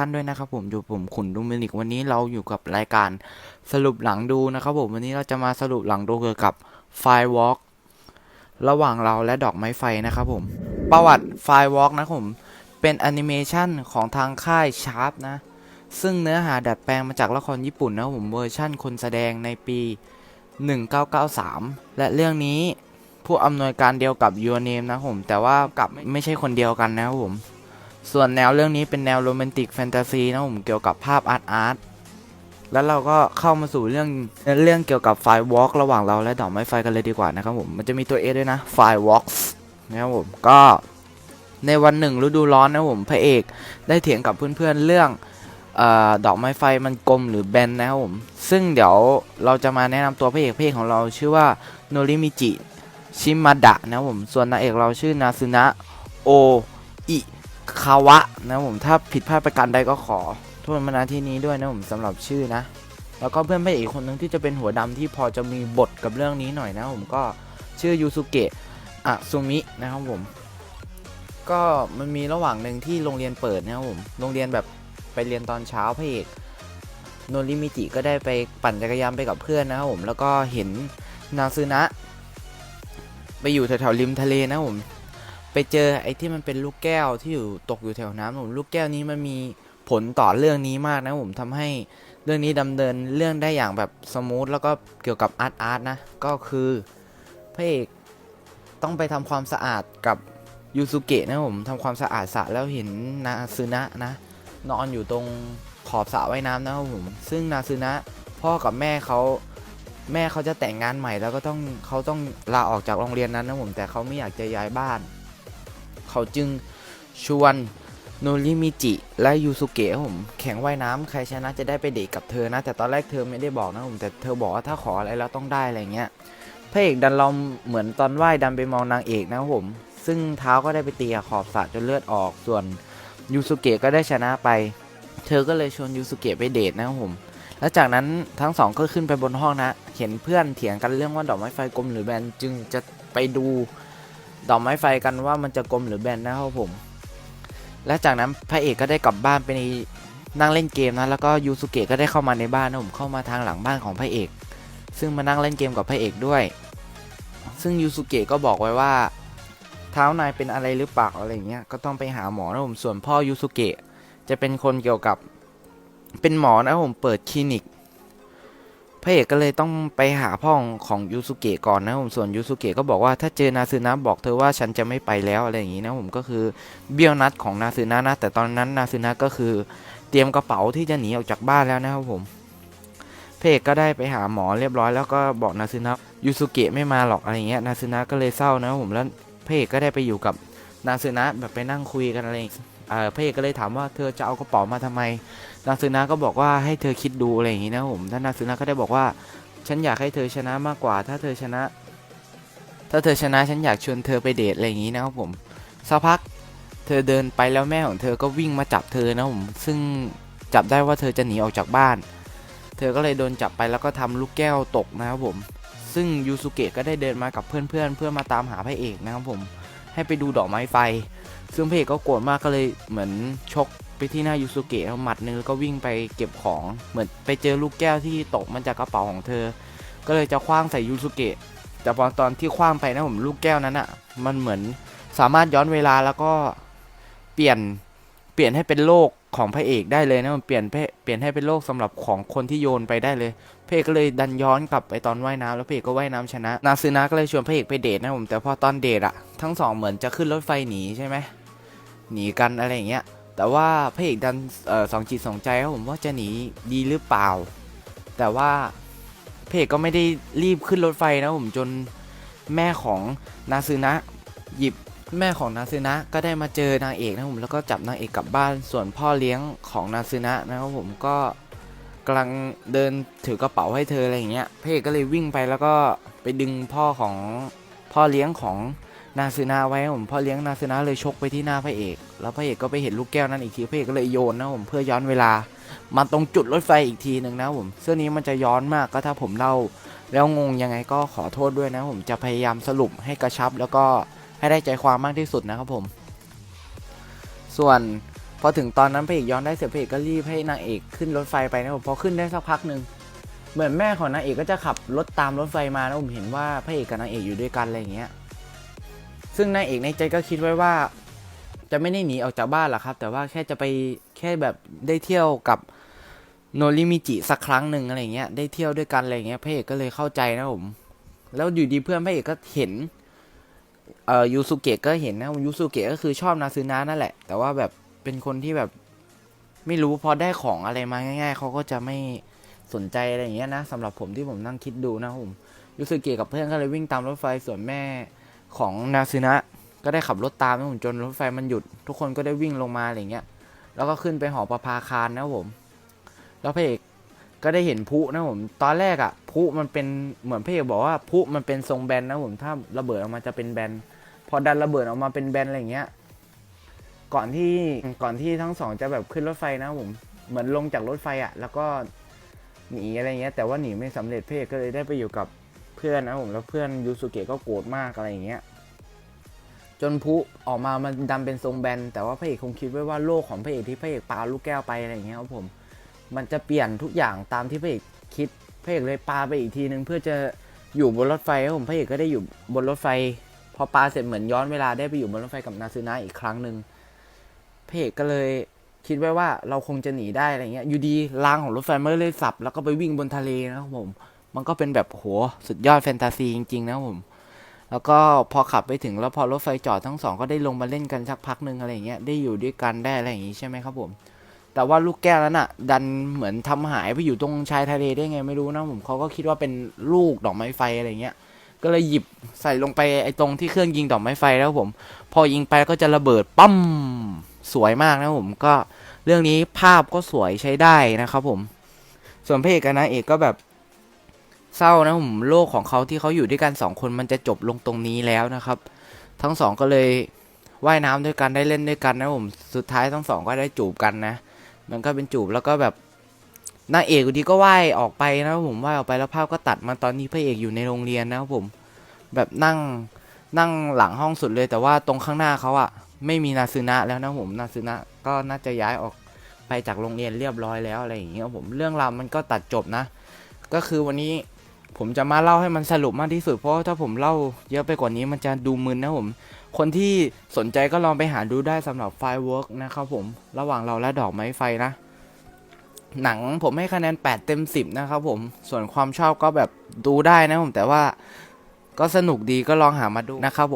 ท่านด้วยนะครับผมอยู่ผมขุนดูมินิกวันนี้เราอยู่กับรายการสรุปหลังดูนะครับผมวันนี้เราจะมาสรุปหลังดูเกี่ยวกับไฟวอล์กระหว่างเราและดอกไม้ไฟนะครับผม ประวัติไฟวอล์กนะผมเป็นแอนิเมชันของทางค่ายชาร์ปนะ ซึ่งเนื้อหาดัดแปลงมาจากละครญี่ปุ่นนะผมเวอร์ชั่นคนแสดงในปี 1993 และเรื่องนี้ผู้อำนวยการเดียวกับ Your Name นะผมแต่ว่ากับไม่ใช่คนเดียวกันนะครับผม ส่วนแนวเรื่องนี้เป็นแนวโรแมนติกแฟนตาซีนะผมเกี่ยวกับภาพอาร์ตอาร์ตแล้วเราก็เข้ามาสู่เรื่องเรื่องเกี่ยวกับไฟวอล์กระหว่างเราและดอกไม้ไฟกันเลยดีกว่านะครับผมมันจะมีตัว A ด้วยนะไฟวอล์กนะครับผมก็ในวันหนึ่งฤดูร้อนนะผมพระเอกได้เถียงกับเพื่อนๆเรื่องเออดอกไม้ไฟมันกลมหรือแบนนะครับผมซึ่งเดี๋ยวเราจะมาแนะนำตัวพระเอกพระเอกของเราชื่อว่าโนริมิจิชิมาดะนะครับผมส่วนนางเอกเราชื่อนาซึนะโออิ คาวะนะผมถ้าผิดพลาดประการใดก็ขอโทษมาณที่นี้ด้วยนะผมสำหรับชื่อนะ แล้วก็เพื่อนพระเอกคนหนึ่งที่จะเป็นหัวดำที่พอจะมีบทกับเรื่องนี้หน่อยนะผมก็ชื่อยูสุเกะอะซุมินะครับผม ก็มันมีระหว่างหนึ่งที่โรงเรียนเปิดนะครับผมโรงเรียนแบบไปเรียนตอนเช้าพระเอกโนริมิจิก็ได้ไปปั่นจักรยานไปกับเพื่อนนะครับผมแล้วก็เห็นนาซึนะ ไปอยู่แถวๆริมทะเลนะครับผม ไปเจอไอ้ที่มันเป็นลูกแก้วที่อยู่ตกอยู่แถวน้ำผมลูกแก้วนี้มันมีผลต่อเรื่องนี้มากนะผมทำให้เรื่องนี้ดำเนินเรื่องได้อย่างแบบสมูทแล้วก็เกี่ยวกับอาร์ตอาร์ตนะก็คือพระเอกต้องไปทำความสะอาดกับยูสุเกะนะผมทำความสะอาดสระแล้วเห็นนาซึนะนะ นอนอยู่ตรงขอบสระว่ายน้ำนะครับผมซึ่งนาซึนะพ่อกับแม่เขาแม่เขาจะแต่งงานใหม่แล้วก็ต้องเขาต้องลาออกจากโรงเรียนนั้นนะผมแต่เขาไม่อยากจะย้ายบ้าน เขาจึงชวนโนริมิจิและยูสุเกะผมแข่งว่ายน้ำใครชนะจะได้ไปเดทกับเธอนะ แต่ตอนแรกเธอไม่ได้บอกนะผมแต่เธอบอกว่าถ้าขออะไรแล้วต้องได้อะไรเงี้ยพระเอกดันเราเหมือนตอนว่ายดันไปมองนางเอกนะผม ซึ่งเท้าก็ได้ไปตีขอบสระจนเลือดออกส่วนยูสุเกะก็ได้ชนะไป เธอก็เลยชวนยูสุเกะไปเดทนะผมแล้วจากนั้นทั้งสองก็ขึ้นไปบนห้องนะ เห็นเพื่อนเถียงกันเรื่องว่าดอกไม้ไฟกลมหรือแบนจึงจะไปดู ดอกไม้ไฟกันว่ามันจะกลมหรือแบนนะครับผม และจากนั้นพระเอกก็ได้กลับบ้านไปนั่งเล่นเกมนะแล้วก็ยูสุเกะก็ได้เข้ามาในบ้านนะผมเข้ามาทางหลังบ้านของพระเอก ซึ่งมานั่งเล่นเกมกับพระเอกด้วย ซึ่งยูสุเกะก็บอกไว้ว่า เท้านายเป็นอะไรหรือเปล่าอะไรเงี้ยก็ต้องไปหาหมอนะผมส่วนพ่อยูสุเกะจะเป็นคนเกี่ยวกับเป็นหมอนะผมเปิดคลินิก พระเอกก็เลยต้องไปหาพ่อของยูสุเกะก่อนนะผมส่วนยูสุเกะก็บอกว่าถ้าเจอนาซึนะบอกเธอว่าฉันจะไม่ไปแล้วอะไรอย่างงี้นะผมก็คือเบี้ยวนัดของนาซึนะนะแต่ตอนนั้นนาซึนะก็คือเตรียมกระเป๋าที่จะหนีออกจากบ้านแล้วนะครับผมพระเอกก็ได้ไปหาหมอเรียบร้อยแล้วก็บอกนาซึนะยูสุเกะไม่มาหรอกอะไรเงี้ยนาซึนะก็เลยเศร้านะผมแล้วพระเอกก็ได้ไปอยู่กับ นาซึนะแบบไปนั่งคุยกันอะไรเออพระเอกก็เลยถามว่าเธอจะเอากระเป๋ามาทำไม นาซึนะก็บอกว่าให้เธอคิดดูอะไรอย่างนี้นะผมท่านนาซึนะก็ได้บอกว่า ฉันอยากให้เธอชนะมากกว่า ถ้าเธอชนะ ถ้าเธอชนะฉันอยากชวนเธอไปเดทอะไรอย่างนี้นะครับผมสักพักเธอเดินไปแล้วแม่ของเธอก็วิ่งมาจับเธอนะผมซึ่งจับได้ว่าเธอจะหนีออกจากบ้าน เธอก็เลยโดนจับไปแล้วก็ทำลูกแก้วตกนะครับผม ซึ่งยูสุเกะก็ได้เดินมากับเพื่อนๆเพื่อมาตามหาพระเอกนะครับผม ให้ไปดูดอกไม้ไฟ ซึ่งพระเอกก็โกรธมากก็เลยเหมือนชกไปที่หน้ายูสุเกะหมัดนึงแล้วก็วิ่งไปเก็บของ เหมือนไปเจอลูกแก้วที่ตกมันจากกระเป๋าของเธอ ก็เลยจะคว้างใส่ยูสุเกะ แต่พอตอนที่คว้างไปนะผมลูกแก้วนั้นอะ่ะ มันเหมือนสามารถย้อนเวลาแล้วก็เปลี่ยนเปลี่ยนให้เป็นโลก ของพระเอกได้เลยนะมันเปลี่ยนเพเปลี่ยนให้เป็นโลกสำหรับของคนที่โยนไปได้เลยพระเอกก็เลยดันย้อนกลับไปตอนว่ายน้ำแล้วพระเอกก็ว่ายน้ำชนะ นาซึนะก็เลยชวนพระเอกไปเดทนะผมแต่พอตอนเดทอะทั้งสองเหมือนจะขึ้นรถไฟหนีใช่ไหมหนีกันอะไรอย่างเงี้ยแต่ว่าพระเอกดันออสองจิตสองใจครับผมว่าจะหนีดีหรือเปล่า แต่ว่าพระเอกก็ไม่ได้รีบขึ้นรถไฟนะผมจนแม่ของนาซึนะหยิบ แม่ของนาซึนะก็ได้มาเจอนางเอกนะผมแล้วก็จับนางเอกกลับบ้านส่วนพ่อเลี้ยงของนาซึนะนะครับผมก็กำลังเดินถือกระเป๋าให้เธออะไรอย่างเงี้ยพระเอกก็เลยวิ่งไปแล้วก็ไปดึงพ่อของพ่อเลี้ยงของนาซึนะไว้ผมพ่อเลี้ยงนาซึนะเลยชกไปที่หน้าพระเอก แล้วพระเอกก็ไปเห็นลูกแก้วนั้นอีกทีพระเอกก็เลยโยนนะผมเพื่อย้อนเวลามาตรงจุดรถไฟอีกทีหนึ่งนะผมเสื้อนี้มันจะย้อนมากก็ถ้าผมเล่าแล้วงงยังไงก็ขอโทษด้วยนะผมจะพยายามสรุปให้กระชับแล้วก็ ให้ได้ใจความมากที่สุดนะครับผม ส่วนพอถึงตอนนั้นพระเอกย้อนได้เสร็จพระเอกก็รีบให้นางเอกขึ้นรถไฟไปนะผมพอขึ้นได้สักพักหนึ่งเหมือนแม่ของนางเอกก็จะขับรถตามรถไฟมาแล้วผมเห็นว่าพระเอกกับนางเอกอยู่ด้วยกันอะไรอย่างเงี้ย ซึ่งนางเอกในใจก็คิดไว้ว่า จะไม่ได้หนีออกจากบ้านหรอกครับ แต่ว่าแค่จะไปแค่แบบได้เที่ยวกับโนริมิจิสักครั้งหนึ่งอะไรเงี้ยได้เที่ยวด้วยกันอะไรเงี้ยพระเอกก็เลยเข้าใจนะผม แล้วอยู่ดีเพื่อนพระเอกก็เห็น เอ่อยูสุเกะก็เห็นนะยูสุเกะก็คือชอบนาซึนะนั่นแหละ แต่ว่าแบบเป็นคนที่แบบ ไม่รู้พอได้ของอะไรมาง่าย ๆเขาก็จะไม่สนใจอะไรอย่างเงี้ยนะสำหรับผมที่ผมนั่งคิดดูนะผมยูสุเกะกับเพื่อนก็เลยวิ่งตามรถไฟส่วนแม่ของนาซึนะก็ได้ขับรถตามนะผมจนรถไฟมันหยุด ทุกคนก็ได้วิ่งลงมาอะไรเงี้ย แล้วก็ขึ้นไปหอประภาคารนะผม แล้วพระเอกก็ได้เห็นพุนะผม ตอนแรกอะพลุมันเป็นเหมือนพระเอกบอกว่าพุมันเป็นทรงแบนนะผม ถ้าระเบิดออกมาจะเป็นแบน พอดันระเบิดออกมาเป็นแบนอะไรเงี้ย ก่อนที่ก่อนที่ทั้งสองจะแบบขึ้นรถไฟนะผม เหมือนลงจากรถไฟอะแล้วก็หนีอะไรเงี้ย แต่ว่าหนีไม่สำเร็จเอกก็เลยได้ไปอยู่กับเพื่อนนะผมแล้วเพื่อนยูสุเกะก็โกรธมากอะไรเงี้ยจนพุออกมามันดำเป็นทรงแบน แต่ว่าพระเอกคงคิดไว้ว่าโลกของพระเอกที่พระเอกปาลูกแก้วไปอะไรอย่างเงี้ยครับผม มันจะเปลี่ยนทุกอย่างตามที่พระเอกคิดพระเอกเลยปาไปอีกทีนึงเพื่อจะอยู่บนรถไฟครับผมพระเอกก็ได้อยู่บนรถไฟ อปลาเสร็จเหมือนย้อนเวลาได้ไปอยู่บนรถไฟกับนาซึนะอีกครั้งหนึ่งพระเอกก็เลยคิดไว้ว่าเราคงจะหนีได้อะไรเงี้ย อยู่ดีรางของรถไฟมันก็เลยสับ แล้วก็ไปวิ่งบนทะเลนะครับผม มันก็เป็นแบบโหสุดยอดแฟนตาซีจริงๆนะครับผม แล้วก็พอขับไปถึงแล้วพอรถไฟจอดทั้งสองก็ได้ลงมาเล่นกันสักพักหนึ่งอะไรเงี้ย ได้อยู่ด้วยกันได้อะไรอย่างงี้ใช่ไหมครับผม แต่ว่าลูกแก้วนั้นอะ ดันเหมือนทำหายไปอยู่ตรงชายทะเลได้ไงไม่รู้นะผมเขาก็คิดว่าเป็นลูกดอกไม้ไฟอะไรเงี้ย ก็เลยหยิบใส่ลงไปไอ้ตรงที่เครื่องยิงดอกไม้ไฟแล้วผม พอยิงไปก็จะระเบิดปั้มสวยมากนะผมก็เรื่องนี้ภาพก็สวยใช้ได้นะครับผม ส่วนพระเอกกับนางเอกก็แบบเศร้านะผมโลกของเขาที่เขาอยู่ด้วยกันสองคนมันจะจบลงตรงนี้แล้วนะครับ ทั้งสองก็เลยว่ายน้ำด้วยกันได้เล่นด้วยกันนะผมสุดท้ายทั้งสองก็ได้จูบกันนะ มันก็เป็นจูบแล้วก็แบบ นางเอกดีก็ว่ายออกไปนะผมว่ายออกไปแล้วภาพก็ตัดมาตอนนี้พระเอกอยู่ในโรงเรียนนะครับผม แบบนั่งนั่งหลังห้องสุดเลย แต่ว่าตรงข้างหน้าเขาอะไม่มีนาซึนะแล้วนะผมนาซึนะก็น่าจะย้ายออกไปจากโรงเรียนเรียบร้อยแล้วอะไรอย่างเงี้ยครับผมเรื่องราวมันก็ตัดจบนะ ก็คือวันนี้ผมจะมาเล่าให้มันสรุปมากที่สุดเพราะถ้าผมเล่าเยอะไปกว่านี้มันจะดูมึนนะผม คนที่สนใจก็ลองไปหาดูได้สำหรับไฟเวิร์กนะครับผมระหว่างเราและดอกไม้ไฟนะ หนังผมให้คะแนน 8 เต็ม 10 นะครับผม ส่วนความชอบก็แบบดูได้นะผม แต่ว่าก็สนุกดีก็ลองหามาดูนะครับผม